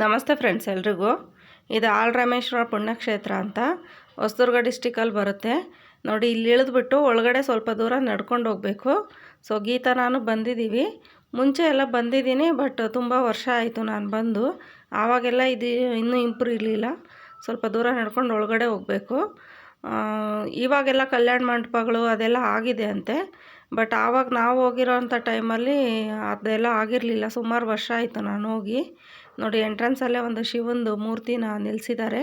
ನಮಸ್ತೆ ಫ್ರೆಂಡ್ಸ್ ಎಲ್ರಿಗೂ. ಇದು ಆಲ್ ರಾಮೇಶ್ವರ ಪುಣ್ಯಕ್ಷೇತ್ರ ಅಂತ. ಹೊಸದುರ್ಗ ಡಿಸ್ಟಿಕಲ್ಲಿ ಬರುತ್ತೆ. ನೋಡಿ, ಇಲ್ಲಿ ಇಳಿದ್ಬಿಟ್ಟು ಒಳಗಡೆ ಸ್ವಲ್ಪ ದೂರ ನಡ್ಕೊಂಡು ಹೋಗಬೇಕು. ಸೊ ಗೀತಾ ನಾನು ಬಂದಿದ್ದೀವಿ. ಮುಂಚೆ ಎಲ್ಲ ಬಂದಿದ್ದೀನಿ ಬಟ್ ತುಂಬ ವರ್ಷ ಆಯಿತು ನಾನು ಬಂದು. ಆವಾಗೆಲ್ಲ ಇದು ಇನ್ನೂ ಇಂಪ್ರೂವ್ ಇರಲಿಲ್ಲ. ಸ್ವಲ್ಪ ದೂರ ನಡ್ಕೊಂಡು ಒಳಗಡೆ ಹೋಗಬೇಕು. ಇವಾಗೆಲ್ಲ ಕಲ್ಯಾಣ ಮಂಟಪಗಳು ಅದೆಲ್ಲ ಆಗಿದೆ ಅಂತೆ. ಬಟ್ ಆವಾಗ ನಾವು ಹೋಗಿರೋ ಅಂಥ ಟೈಮಲ್ಲಿ ಅದೆಲ್ಲ ಆಗಿರಲಿಲ್ಲ. ಸುಮಾರು ವರ್ಷ ಆಯಿತು ನಾನು ಹೋಗಿ. ನೋಡಿ ಎಂಟ್ರೆನ್ಸಲ್ಲೇ ಒಂದು ಶಿವಂದು ಮೂರ್ತಿನ ನಿಲ್ಲಿಸಿದ್ದಾರೆ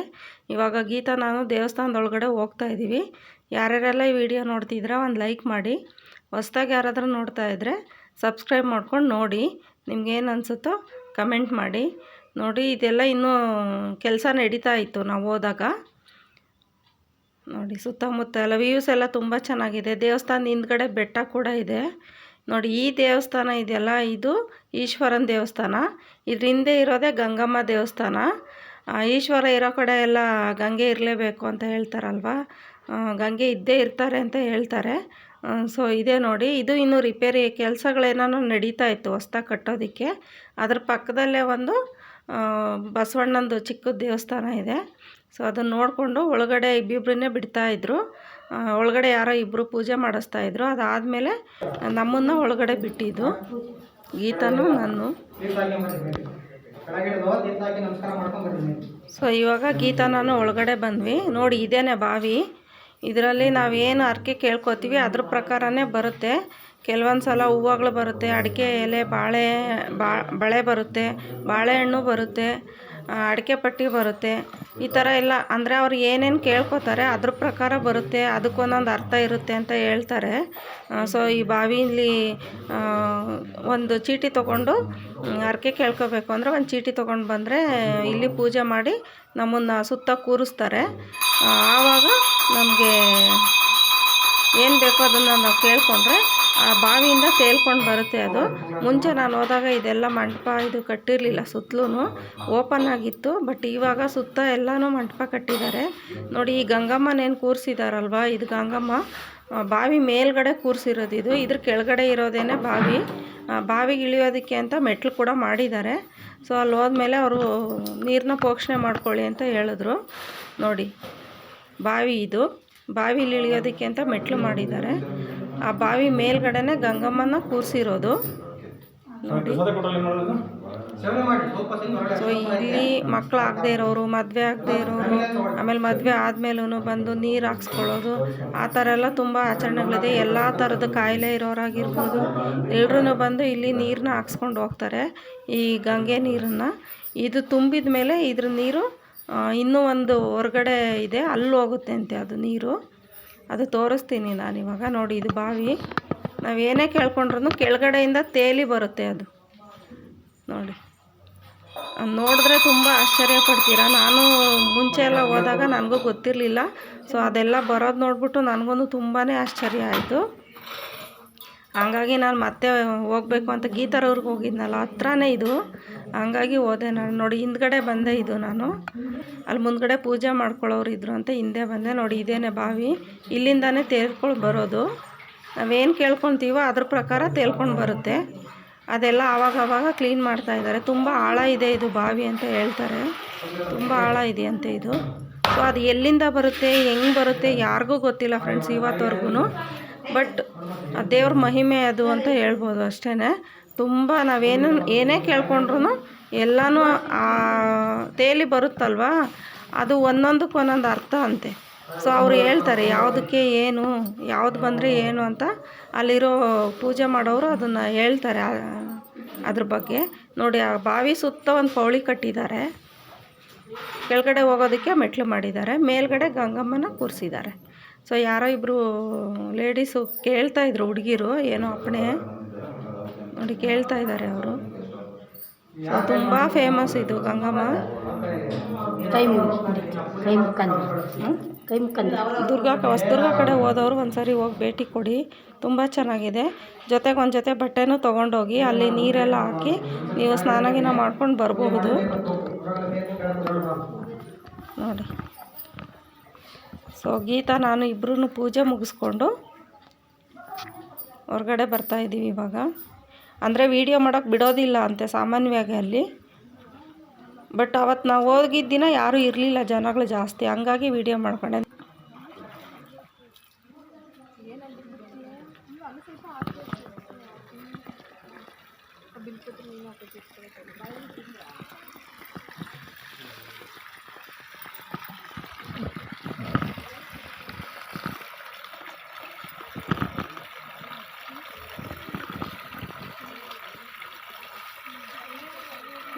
ಇವಾಗ ಗೀತಾ, ನಾನು ದೇವಸ್ಥಾನದೊಳಗಡೆ ಹೋಗ್ತಾ ಇದ್ದೀವಿ. ಯಾರ್ಯಾರೆಲ್ಲ ಈ ವಿಡಿಯೋ ನೋಡ್ತಿದ್ರೆ ಒಂದು ಲೈಕ್ ಮಾಡಿ. ಹೊಸ್ದಾಗಿ ಯಾರಾದರೂ ನೋಡ್ತಾ ಇದ್ದರೆ ಸಬ್ಸ್ಕ್ರೈಬ್ ಮಾಡ್ಕೊಂಡು ನೋಡಿ. ನಿಮ್ಗೇನು ಅನಿಸುತ್ತೋ ಕಮೆಂಟ್ ಮಾಡಿ. ನೋಡಿ, ಇದೆಲ್ಲ ಇನ್ನೂ ಕೆಲಸ ನಡೀತಾ ಇತ್ತು ನಾವು ಹೋದಾಗ. ನೋಡಿ, ಸುತ್ತಮುತ್ತ ಎಲ್ಲ ವ್ಯೂಸ್ ಎಲ್ಲ ತುಂಬ ಚೆನ್ನಾಗಿದೆ. ದೇವಸ್ಥಾನದ ಹಿಂದ್ಗಡೆ ಬೆಟ್ಟ ಕೂಡ ಇದೆ. ನೋಡಿ, ಈ ದೇವಸ್ಥಾನ ಇದೆಯಲ್ಲ? ಇದು ಈಶ್ವರನ ದೇವಸ್ಥಾನ. ಇದ್ರ ಹಿಂದೆ ಇರೋದೇ ಗಂಗಮ್ಮ ದೇವಸ್ಥಾನ. ಈಶ್ವರ ಇರೋ ಕಡೆ ಎಲ್ಲ ಗಂಗೆ ಇರಲೇಬೇಕು ಅಂತ ಹೇಳ್ತಾರಲ್ವ? ಗಂಗೆ ಇದ್ದೇ ಇರ್ತಾರೆ ಅಂತ ಹೇಳ್ತಾರೆ. ಸೊ, ಇದೇ ನೋಡಿ. ಇದು ಇನ್ನು ರಿಪೇರಿ ಕೆಲಸಗಳೇನೋ ನಡೀತಾ ಇತ್ತು ಹೊಸ್ದಾಗಿ ಕಟ್ಟೋದಕ್ಕೆ. ಅದ್ರ ಪಕ್ಕದಲ್ಲೇ ಒಂದು ಬಸವಣ್ಣಂದು ಚಿಕ್ಕ ದೇವಸ್ಥಾನ ಇದೆ. ಸೊ, ಅದನ್ನು ನೋಡಿಕೊಂಡು ಒಳಗಡೆ ಇಬ್ಬಿಬ್ರನ್ನೇ ಬಿಡ್ತಾಯಿದ್ರು ಒಳಗಡೆ ಯಾರೋ ಇಬ್ಬರು ಪೂಜೆ ಮಾಡಿಸ್ತಾಯಿದ್ರು ಅದಾದಮೇಲೆ ನಮ್ಮನ್ನು ಒಳಗಡೆ ಬಿಟ್ಟಿದ್ದು. ಗೀತನು ನಾನು. ಸೊ ಇವಾಗ ಗೀತ ನಾನು ಒಳಗಡೆ ಬಂದ್ವಿ. ನೋಡಿ, ಇದೇನೆ ಬಾವಿ. ಇದರಲ್ಲಿ ನಾವೇನು ಅರ್ಕೆ ಕೇಳ್ಕೊತೀವಿ, ಅದ್ರ ಪ್ರಕಾರನೇ ಬರುತ್ತೆ. ಕೆಲವೊಂದು ಸಲ ಹೂವುಗಳು ಬರುತ್ತೆ, ಅಡಿಕೆ ಎಲೆ, ಬಾಳೆ ಬಳೆ ಬರುತ್ತೆ, ಬಾಳೆಹಣ್ಣು ಬರುತ್ತೆ. ಅಡಿಕೆ ಪಟ್ಟಿ ಬರುತ್ತೆ. ಈ ಥರ ಎಲ್ಲ ಅಂದರೆ ಅವ್ರು ಏನೇನು ಕೇಳ್ಕೊತಾರೆ ಅದ್ರ ಪ್ರಕಾರ ಬರುತ್ತೆ, ಅದಕ್ಕೊಂದೊಂದು ಅರ್ಥ ಇರುತ್ತೆ ಅಂತ ಹೇಳ್ತಾರೆ. ಸೊ ಈ ಬಾವಿಲಿ ಒಂದು ಚೀಟಿ ತೊಗೊಂಡು ಹರಕೆ ಕೇಳ್ಕೊಬೇಕು ಅಂದರೆ ಒಂದು ಚೀಟಿ ತೊಗೊಂಡು ಬಂದರೆ ಇಲ್ಲಿ ಪೂಜೆ ಮಾಡಿ ನಮ್ಮನ್ನು ಸುತ್ತ ಕೂರಿಸ್ತಾರೆ. ಆವಾಗ ನಮಗೆ ಏನು ಬೇಕೋ ಅದನ್ನು ನಾವು ಕೇಳಿಕೊಂಡ್ರೆ ಆ ಬಾವಿಯಿಂದ ತೇಲ್ಕೊಂಡು ಬರುತ್ತೆ ಅದು. ಮುಂಚೆ ನಾನು ಹೋದಾಗ ಇದೆಲ್ಲ ಮಂಟಪ ಇದು ಕಟ್ಟಿರಲಿಲ್ಲ ಸುತ್ತಲೂ ಓಪನ್ ಆಗಿತ್ತು ಬಟ್ ಇವಾಗ ಸುತ್ತ ಎಲ್ಲನೂ ಮಂಟಪ ಕಟ್ಟಿದ್ದಾರೆ. ನೋಡಿ, ಈ ಗಂಗಮ್ಮನೇನು ಕೂರಿಸಿದಾರಲ್ವ? ಇದು ಗಂಗಮ್ಮ ಬಾವಿ ಮೇಲ್ಗಡೆ ಕೂರಿಸಿರೋದು ಇದು. ಇದ್ರ ಕೆಳಗಡೆ ಇರೋದೇನೆ ಬಾವಿ. ಬಾವಿಗೆ ಇಳಿಯೋದಕ್ಕೆ ಅಂತ ಮೆಟ್ಲು ಕೂಡ ಮಾಡಿದ್ದಾರೆ. ಸೊ ಅಲ್ಲಿ ಹೋದ್ಮೇಲೆ ಅವರು ನೀರನ್ನ ಪೋಷಣೆ ಮಾಡ್ಕೊಳ್ಳಿ ಅಂತ ಹೇಳಿದ್ರು. ನೋಡಿ, ಬಾವಿ ಇದು. ಬಾವಿಲಿ ಇಳಿಯೋದಕ್ಕೆ ಅಂತ ಮೆಟ್ಲು ಮಾಡಿದ್ದಾರೆ. ಆ ಬಾವಿ ಮೇಲ್ಗಡೆನೆ ಗಂಗಮ್ಮನ ಕೂರಿಸಿರೋದು. ನೋಡಿ. ಸೊ ಇಲ್ಲಿ ಮಕ್ಕಳು ಆಗದೆ ಇರೋರು, ಮದುವೆ ಆಗದೆ ಇರೋರು, ಆಮೇಲೆ ಮದುವೆ ಆದಮೇಲೂ ಬಂದು ನೀರು ಹಾಕ್ಸ್ಕೊಳ್ಳೋದು, ಆ ಥರ ಎಲ್ಲ ತುಂಬ ಆಚರಣೆಗಳಿದೆ. ಎಲ್ಲ ಥರದ ಕಾಯಿಲೆ ಇರೋರಾಗಿರ್ಬೋದು. ಎಲ್ಲರೂ ಬಂದು ಇಲ್ಲಿ ನೀರನ್ನ ಹಾಕ್ಸ್ಕೊಂಡು ಹೋಗ್ತಾರೆ. ಈ ಗಂಗೆ ನೀರನ್ನು. ಇದು ತುಂಬಿದ ಮೇಲೆ ಇದ್ರ ನೀರು ಇನ್ನೂ ಒಂದು ಹೊರಗಡೆ ಇದೆ. ಅಲ್ಲಿ ಹೋಗುತ್ತೆ ಅಂತೆ ಅದು ನೀರು. ಅದು ತೋರಿಸ್ತೀನಿ ನಾನು ಇವಾಗ. ನೋಡಿ, ಇದು ಬಾವಿ. ನಾವು ಏನೇ ಕೇಳ್ಕೊಂಡ್ರೂ ಕೆಳಗಡೆಯಿಂದ ತೇಲಿ ಬರುತ್ತೆ ಅದು. ನೋಡಿ. ನೋಡಿದ್ರೆ ತುಂಬ ಆಶ್ಚರ್ಯ ಪಡ್ತೀರಾ? ನಾನು ಮುಂಚೆ ಎಲ್ಲ ಹೋದಾಗ ನನಗೂ ಗೊತ್ತಿರಲಿಲ್ಲ. ಸೊ, ಅದೆಲ್ಲ ಬರೋದು ನೋಡಿಬಿಟ್ಟು ನನಗೂ ತುಂಬಾ ಆಶ್ಚರ್ಯ ಆಯಿತು. ಹಂಗಾಗಿ ನಾನು ಮತ್ತೆ ಹೋಗ್ಬೇಕು ಅಂತ ಗೀತಾರವ್ರಿಗೆ ಹೋಗಿದ್ನಲ್ಲ, ಹತ್ರನೇ ಇದು. ಹಂಗಾಗಿ ಹೋದೆ ನಾನು. ನೋಡಿ, ಹಿಂದ್ಗಡೆ ಬಂದೆ ಇದು ನಾನು. ಅಲ್ಲಿ ಮುಂದ್ಗಡೆ ಪೂಜೆ ಮಾಡ್ಕೊಳ್ಳೋರು ಇದ್ರು ಅಂತ ಹಿಂದೆ ಬಂದೆ. ನೋಡಿ, ಇದೇನೆ ಬಾವಿ. ಇಲ್ಲಿಂದಾನೇ ತೇಲ್ಕೊಳ್ಳಿ ಬರೋದು. ನಾವೇನು ಕೇಳ್ಕೊತೀವೋ ಅದ್ರ ಪ್ರಕಾರ ತೇಲ್ಕೊಂಡು ಬರುತ್ತೆ. ಅದೆಲ್ಲ ಆವಾಗ ಆವಾಗ ಕ್ಲೀನ್ ಮಾಡ್ತಾ ಇದ್ದಾರೆ ತುಂಬ ಆಳ ಇದೆ ಇದು ಬಾವಿ ಅಂತ ಹೇಳ್ತಾರೆ. ತುಂಬ ಆಳ ಇದೆ ಅಂತ ಇದು. ಸೊ ಅದು ಎಲ್ಲಿಂದ ಬರುತ್ತೆ, ಹೆಂಗೆ ಬರುತ್ತೆ ಯಾರಿಗೂ ಗೊತ್ತಿಲ್ಲ ಫ್ರೆಂಡ್ಸ್ ಇವತ್ತವರೆಗೂ ಬಟ್ ದೇವ್ರ ಮಹಿಮೆ ಅದು ಅಂತ ಹೇಳ್ಬೋದು ಅಷ್ಟೇ ತುಂಬ ನಾವೇನು ಏನೇ ಕೇಳ್ಕೊಂಡ್ರು ಎಲ್ಲನೂ ತೇಲಿ ಬರುತ್ತಲ್ವ? ಅದು ಒಂದೊಂದಕ್ಕೆ ಒಂದೊಂದು ಅರ್ಥ ಅಂತೆ. ಸೊ ಅವರು ಹೇಳ್ತಾರೆ, ಯಾವುದಕ್ಕೆ ಏನು, ಯಾವ್ದು ಬಂದರೆ ಏನು ಅಂತ ಅಲ್ಲಿರೋ ಪೂಜೆ ಮಾಡೋರು ಅದನ್ನು ಹೇಳ್ತಾರೆ ಅದ್ರ ಬಗ್ಗೆ. ನೋಡಿ, ಆ ಬಾವಿ ಸುತ್ತ ಒಂದು ಪೌಳಿ ಕಟ್ಟಿದ್ದಾರೆ. ಕೆಳಗಡೆ ಹೋಗೋದಕ್ಕೆ ಮೆಟ್ಲು ಮಾಡಿದ್ದಾರೆ. ಮೇಲ್ಗಡೆ ಗಂಗಮ್ಮನ ಕೂರಿಸಿದ್ದಾರೆ. ಸೊ ಯಾರೋ ಇಬ್ಬರು ಲೇಡೀಸು ಕೇಳ್ತಾಯಿದ್ರು ಹುಡುಗಿರು ಏನೋ ಅಪ್ಪಣೆ. ನೋಡಿ ಕೇಳ್ತಾ ಇದ್ದಾರೆ ಅವರು. ಸೊ ತುಂಬ ಫೇಮಸ್ ಇದು ಗಂಗಮ್ಮ. ಕೈ ಕೈ ಕೈ ದುರ್ಗಾ ಹೊಸದುರ್ಗ ಕಡೆ ಹೋದವರು ಒಂದ್ಸರಿ ಹೋಗಿ ಭೇಟಿ ಕೊಡಿ. ತುಂಬ ಚೆನ್ನಾಗಿದೆ. ಜೊತೆಗೆ ಒಂದು ಜೊತೆ ಬಟ್ಟೆನೂ ತೊಗೊಂಡೋಗಿ ಅಲ್ಲಿ ನೀರೆಲ್ಲ ಹಾಕಿ ನೀವು ಸ್ನಾನಗಿನ ಮಾಡ್ಕೊಂಡು ಬರಬಹುದು. ನೋಡಿ. ಸೊ ಗೀತಾ, ನಾನು ಇಬ್ಬರೂ ಪೂಜೆ ಮುಗಿಸ್ಕೊಂಡು ಹೊರಗಡೆ ಬರ್ತಾಯಿದ್ದೀವಿ ಇವಾಗ. ಅಂದರೆ ವೀಡಿಯೋ ಮಾಡೋಕ್ಕೆ ಬಿಡೋದಿಲ್ಲ ಅಂತೆ ಸಾಮಾನ್ಯವಾಗಿ ಅಲ್ಲಿ. ಬಟ್ ಅವತ್ತು ನಾವು ಹೋಗಿದ್ದ ದಿನ ಯಾರೂ ಇರಲಿಲ್ಲ, ಜನಗಳು ಜಾಸ್ತಿ. ಹಂಗಾಗಿ ವಿಡಿಯೋ ಮಾಡ್ಕೊಂಡೆ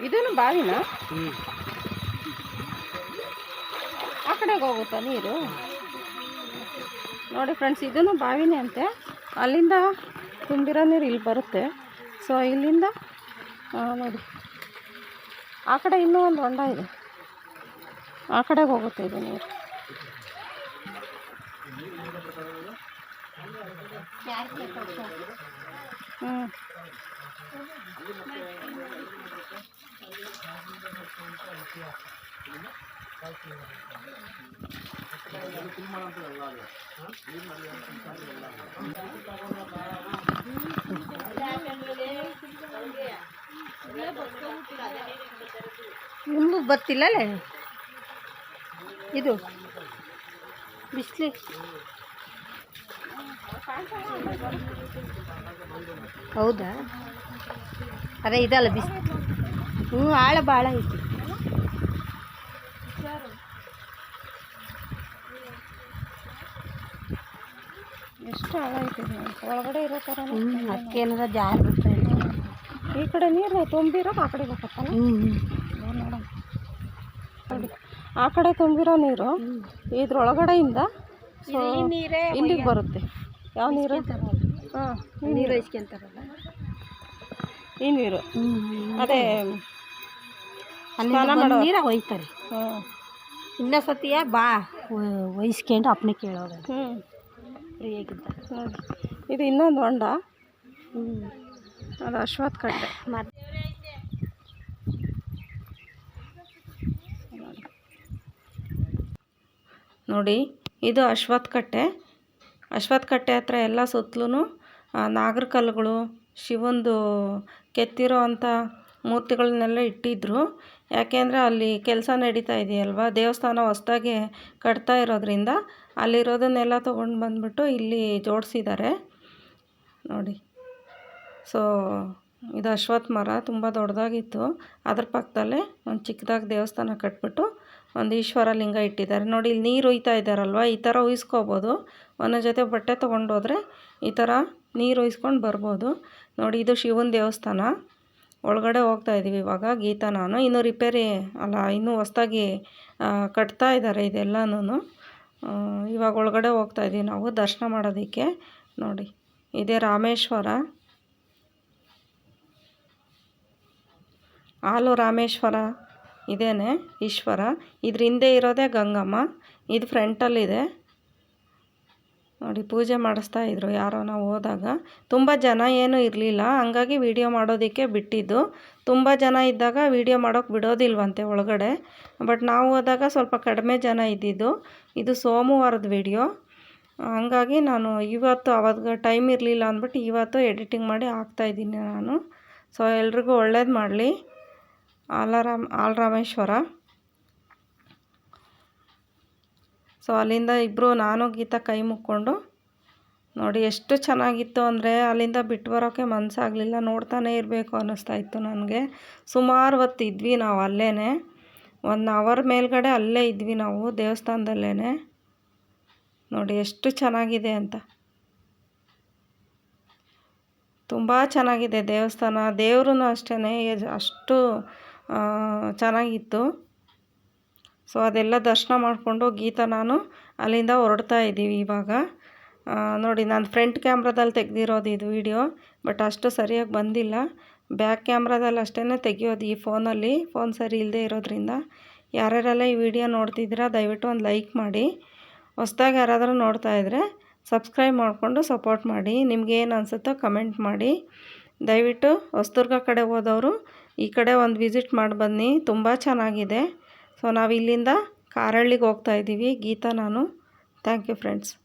ಇದೇನು ಬಾವಿನ? ಆ ಕಡೆಗೆ ಹೋಗುತ್ತಾ ನೀರು? ನೋಡಿ ಫ್ರೆಂಡ್ಸ್ ಇದನ್ನು ಬಾವಿನೇ ಅಂತೆ. ಅಲ್ಲಿಂದ ತುಂಬಿರೋ ನೀರು ಇಲ್ಲಿ ಬರುತ್ತೆ. ಸೊ ಇಲ್ಲಿಂದ ನೋಡಿ. ಆ ಕಡೆ ಇನ್ನೂ ಒಂದು ಹೊಂಡ ಇದೆ. ಆ ಕಡೆಗೆ ಹೋಗುತ್ತೆ ಇದು ನೀರು. ನಿಮಗೂ ಗೊತ್ತಿಲ್ಲಲೇ ಇದು? ಬಿಸಿಲಿ? ಹೌದಾ? ಅದೇ ಇದಲ್ಲ ಬಿಸಿ ಹ್ಞೂ ಆಳ ಭಾಳ ಐತಿ. ಎಷ್ಟು ಆಳ ಐತಿ? ಒಳಗಡೆ ಇರೋ ಥರ ಅದಕ್ಕೇನಾರ ಅದಕ್ಕೆ ಏನಾರ ಜಾರು ಬಿಡ್ತಾ ಈ ಕಡೆ ನೀರು ತುಂಬಿರೋ ಆ ಕಡೆ ಹೋಗುತ್ತಲ್ಲ ಹ್ಞೂ ನೋಡೋಣ ನೋಡಿ. ಆ ಕಡೆ ತುಂಬಿರೋ ನೀರು ಇದ್ರೊಳಗಡೆಯಿಂದ ಇಲ್ಲಿಗೆ ಬರುತ್ತೆ. ಯಾವ ನೀರು? ಹಾಂ ನೀರು. ಇಸ್ಕೊಂತಾರಲ್ಲ ಈ ನೀರು. ಅದೇ ಅಲ್ಲಿ ಮಾಡೋ- ನೀರ ಒಯ್ತಾರೆ. ಹಾಂ. ಇನ್ನೊಂದ್ಸತಿಯ ಬಾ ವಹಿಸ್ಕೊಂಡು ಅಪ್ಪನೇ ಕೇಳೋದು ಹ್ಞೂ ಫ್ರೀಯಾಗಿದ್ದ ಇದು ಇನ್ನೊಂದು ಹೊಂಡ. ಹ್ಞೂ ಅದು ಅಶ್ವತ್ ಕಟ್ಟೆ ಮತ್ತೆ ನೋಡಿ ಇದು ಅಶ್ವತ್ ಕಟ್ಟೆ ಅಶ್ವತ್ಥ ಕಟ್ಟೆ ಎಲ್ಲ ಸುತ್ತಲೂ ನಾಗರ ಕಲ್ಲುಗಳು ಶಿವಂದು ಕೆತ್ತಿರೋ ಅಂಥ ಮೂರ್ತಿಗಳನ್ನೆಲ್ಲ ಇಟ್ಟಿದ್ರು. ಯಾಕೆಂದರೆ ಅಲ್ಲಿ ಕೆಲಸ ನಡೀತಾ ಇದೆಯಲ್ವಾ? ದೇವಸ್ಥಾನ ಹೊಸ್ದಾಗಿ ಕಟ್ತಾ ಇರೋದ್ರಿಂದ ಅಲ್ಲಿರೋದನ್ನೆಲ್ಲ ತೊಗೊಂಡು ಬಂದ್ಬಿಟ್ಟು ಇಲ್ಲಿ ಜೋಡಿಸಿದ್ದಾರೆ. ನೋಡಿ. ಸೊ, ಇದು ಅಶ್ವತ್ಥ ಮರ, ತುಂಬ ದೊಡ್ಡದಾಗಿತ್ತು. ಅದ್ರ ಪಕ್ಕದಲ್ಲೇ ಒಂದು ಚಿಕ್ಕದಾಗಿ ದೇವಸ್ಥಾನ ಕಟ್ಬಿಟ್ಟು ಒಂದು ಈಶ್ವರ ಲಿಂಗ ಇಟ್ಟಿದ್ದಾರೆ. ನೋಡಿ, ಇಲ್ಲಿ ನೀರು ಹೊಯ್ತಾ ಇದ್ದಾರಲ್ವ? ಈ ಥರ ಉಯಿಸ್ಕೋಬೋದು. ಒಂದೊಂದು ಜೊತೆ ಬಟ್ಟೆ ತೊಗೊಂಡೋದ್ರೆ ಈ ಥರ ನೀರು ಉಯಿಸ್ಕೊಂಡು ಬರ್ಬೋದು. ನೋಡಿ, ಇದು ಶಿವನ ದೇವಸ್ಥಾನ. ಒಳಗಡೆ ಹೋಗ್ತಾ ಇದ್ದೀವಿ ಇವಾಗ ಗೀತಾ ನಾನು. ಇನ್ನೂ ರಿಪೇರಿ ಅಲ್ಲ, ಇನ್ನೂ ಹೊಸ್ದಾಗಿ ಕಟ್ತಾ ಇದ್ದಾರೆ ಇದೆಲ್ಲನೂ ಇವಾಗ ಒಳಗಡೆ ಹೋಗ್ತಾ ಇದ್ದೀವಿ ನಾವು ದರ್ಶನ ಮಾಡೋದಕ್ಕೆ. ನೋಡಿ, ಇದೇ ರಾಮೇಶ್ವರ. ಹಾಲು ರಾಮೇಶ್ವರ. ಇದೇನೆ, ಈಶ್ವರ. ಇದ್ರ ಹಿಂದೆ ಇರೋದೇ ಗಂಗಮ್ಮ. ಇದು ಫ್ರಂಟಲ್ಲಿದೆ. ನೋಡಿ, ಪೂಜೆ ಮಾಡಿಸ್ತಾ ಇದ್ರು ಯಾರೋ ನಾವು ಹೋದಾಗ. ತುಂಬ ಜನ ಏನೂ ಇರಲಿಲ್ಲ. ಹಂಗಾಗಿ ವಿಡಿಯೋ ಮಾಡೋದಕ್ಕೆ ಬಿಟ್ಟಿದ್ದು. ತುಂಬ ಜನ ಇದ್ದಾಗ ವಿಡಿಯೋ ಮಾಡೋಕ್ಕೆ ಬಿಡೋದಿಲ್ವಂತೆ ಒಳಗಡೆ. ಬಟ್ ನಾವು ಹೋದಾಗ ಸ್ವಲ್ಪ ಕಡಿಮೆ ಜನ ಇದ್ದಿದ್ದು. ಇದು ಸೋಮವಾರದ ವಿಡಿಯೋ. ಹಂಗಾಗಿ ನಾನು ಇವತ್ತು ಅವಾಗ ಟೈಮ್ ಇರಲಿಲ್ಲ ಅಂದ್ಬಿಟ್ಟು ಇವತ್ತು ಎಡಿಟಿಂಗ್ ಮಾಡಿ ಹಾಕ್ತಾಯಿದ್ದೀನಿ ನಾನು. ಸೊ, ಎಲ್ರಿಗೂ ಒಳ್ಳೇದು ಮಾಡಲಿ. ಆಲಾರಾಮ್, ಆಲರಾಮೇಶ್ವರ. ಸೊ ಅಲ್ಲಿಂದ ಇಬ್ಬರು ನಾನು ಗೀತಾ ಕೈ ಮುಕ್ಕೊಂಡು ನೋಡಿ ಎಷ್ಟು ಚೆನ್ನಾಗಿತ್ತು ಅಂದರೆ ಅಲ್ಲಿಂದ ಬಿಟ್ಟು ಬರೋಕ್ಕೆ ಮನಸ್ಸಾಗಲಿಲ್ಲ ನೋಡ್ತಾನೆ ಇರಬೇಕು ಅನ್ನಿಸ್ತಾ ಇತ್ತು ನನಗೆ. ಸುಮಾರು ಹೊತ್ತು ಇದ್ವಿ ನಾವು ಅಲ್ಲೇ ಒನ್ ಅವರ್ ಮೇಲ್ಗಡೆ ಅಲ್ಲೇ ಇದ್ವಿ ನಾವು ದೇವಸ್ಥಾನದಲ್ಲೇ ನೋಡಿ ಎಷ್ಟು ಚೆನ್ನಾಗಿದೆ ಅಂತ. ತುಂಬ ಚೆನ್ನಾಗಿದೆ ದೇವಸ್ಥಾನ. ದೇವ್ರೂ ಅಷ್ಟೇ ಅಷ್ಟು ಚೆನ್ನಾಗಿತ್ತು. ಸೊ ಅದೆಲ್ಲ ದರ್ಶನ ಮಾಡಿಕೊಂಡು ಗೀತಾ ನಾನು ಅಲ್ಲಿಂದ ಹೊರಡ್ತಾ ಇದ್ದೀವಿ ಇವಾಗ. ನೋಡಿ, ನಾನು ಫ್ರಂಟ್ ಕ್ಯಾಮ್ರಾದಲ್ಲಿ ತೆಗ್ದಿರೋದು ಇದು ವಿಡಿಯೋ, ಬಟ್ ಅಷ್ಟು ಸರಿಯಾಗಿ ಬಂದಿಲ್ಲ. ಬ್ಯಾಕ್ ಕ್ಯಾಮ್ರಾದಲ್ಲಿ ಅಷ್ಟೇ ತೆಗಿಯೋದು ಈ ಫೋನಲ್ಲಿ. ಫೋನ್ ಸರಿ ಇಲ್ಲದೆ ಇರೋದ್ರಿಂದ ಯಾರ್ಯಾರೆಲ್ಲ ಈ ವಿಡಿಯೋ ನೋಡ್ತಿದ್ದೀರಾ, ದಯವಿಟ್ಟು ಒಂದು ಲೈಕ್ ಮಾಡಿ. ಹೊಸ್ದಾಗಿ ಯಾರಾದರೂ ನೋಡ್ತಾ ಇದ್ದರೆ ಸಬ್ಸ್ಕ್ರೈಬ್ ಮಾಡಿಕೊಂಡು ಸಪೋರ್ಟ್ ಮಾಡಿ. ನಿಮ್ಗೇನು ಅನಿಸುತ್ತೋ ಕಮೆಂಟ್ ಮಾಡಿ. ದಯವಿಟ್ಟು ಹೊಸದುರ್ಗ ಕಡೆ ಹೋದವರು ಈ ಕಡೆ ಒಂದು ವಿಸಿಟ್ ಮಾಡಿ ಬನ್ನಿ, ತುಂಬ ಚೆನ್ನಾಗಿದೆ. ಸೊ ನಾವು ಇಲ್ಲಿಂದ ಕಾರಳ್ಳಿಗೆ ಹೋಗ್ತಾ ಇದ್ದೀವಿ. ಗೀತಾ ನಾನು. Thank you friends